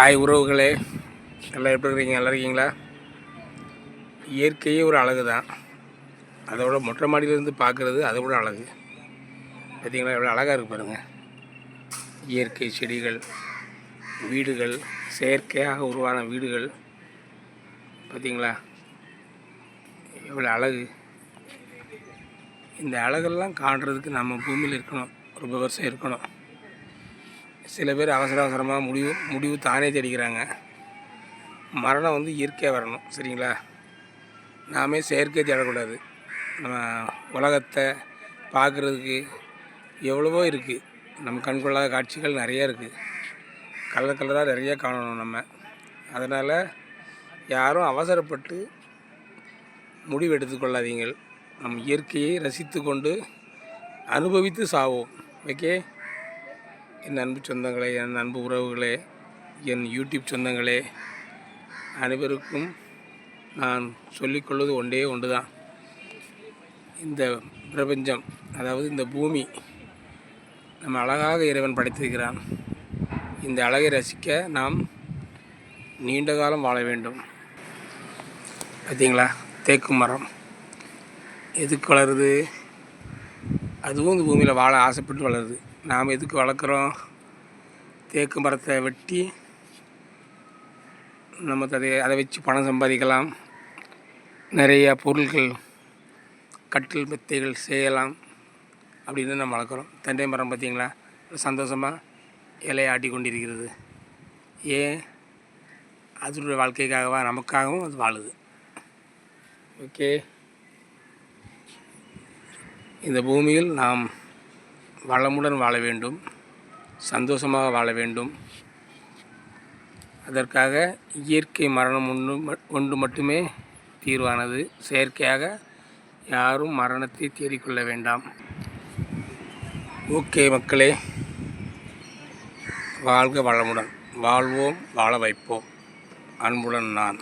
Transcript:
ஆய் உறவுகளே எல்லாம் எப்படி இருக்கிறீங்க நல்லா இருக்கீங்களா? இயற்கையே ஒரு அழகு தான். அதோட மொட்டை மாடியிலேருந்து பார்க்குறது அதை விட அழகு. பார்த்தீங்களா எவ்வளோ அழகாக இருக்கு பாருங்கள் இயற்கை செடிகள் வீடுகள் செயற்கையாக உருவான வீடுகள். பார்த்தீங்களா எவ்வளோ அழகு. இந்த அழகெல்லாம் காண்றதுக்கு நம்ம பூமியில் இருக்கணும். ரொம்ப வருஷம் இருக்கணும். சில பேர் அவசர அவசரமாக முடிவு முடிவு தானே தேடிக்கிறாங்க. மரணம் வந்து இயற்கையாக வரணும் சரிங்களா? நாமே செயற்கை தேடக்கூடாது. நம்ம உலகத்தை பார்க்குறதுக்கு எவ்வளவோ இருக்குது நம்ம கண்கொள்ளாத காட்சிகள் நிறையா இருக்குது கலர் கலராக நிறைய காணணும் நம்ம. அதனால் யாரும் அவசரப்பட்டு முடிவு எடுத்துக்கொள்ளாதீங்கள். நம் இயற்கையை ரசித்து கொண்டு அனுபவித்து சாவோம். ஓகே? என் அன்பு சொந்தங்களே என் அன்பு உறவுகளே என் யூடியூப் சொந்தங்களே அனைவருக்கும் நான் சொல்லிக்கொள்வது ஒன்றே ஒன்று தான் இந்த பிரபஞ்சம் அதாவது இந்த பூமி நம்ம அழகாக இறைவன் படைத்திருக்கிறான். இந்த அழகை ரசிக்க நாம் நீண்ட காலம் வாழ வேண்டும். பார்த்தீங்களா? தேக்கு மரம். எதுக்கு வளருது? அதுவும் இந்த பூமியில் வாழ ஆசைப்பட்டு வளருது. நாம் எதுக்கு வளர்க்குறோம்? தேக்கு மரத்தை வெட்டி நம்ம அதை அதை வச்சு பணம் சம்பாதிக்கலாம். நிறைய பொருட்கள் கட்டில் மெத்தைகள் செய்யலாம் அப்படின்னு நம்ம வளர்க்குறோம். தென்னை மரம் பார்த்திங்களா? சந்தோஷமாக இலையாட்டி கொண்டிருக்கிறது. ஏன்? அதனுடைய வாழ்க்கைக்காகவா? நமக்காகவும் அது வாழுது. ஓகே. இந்த பூமியில் நாம் வளமுடன் வாழ வேண்டும் சந்தோஷமாக வாழ வேண்டும். அதற்காக இயற்கை மரணம் ஒன்று ம- ஒன்று மட்டுமே தீர்வானது. செயற்கையாக யாரும் மரணத்தை தேடிக்கொள்ள வேண்டாம். ஓகே மக்களே வாழ்க வளமுடன். வாழ்வோம் வாழ வைப்போம். அன்புடன் நான்.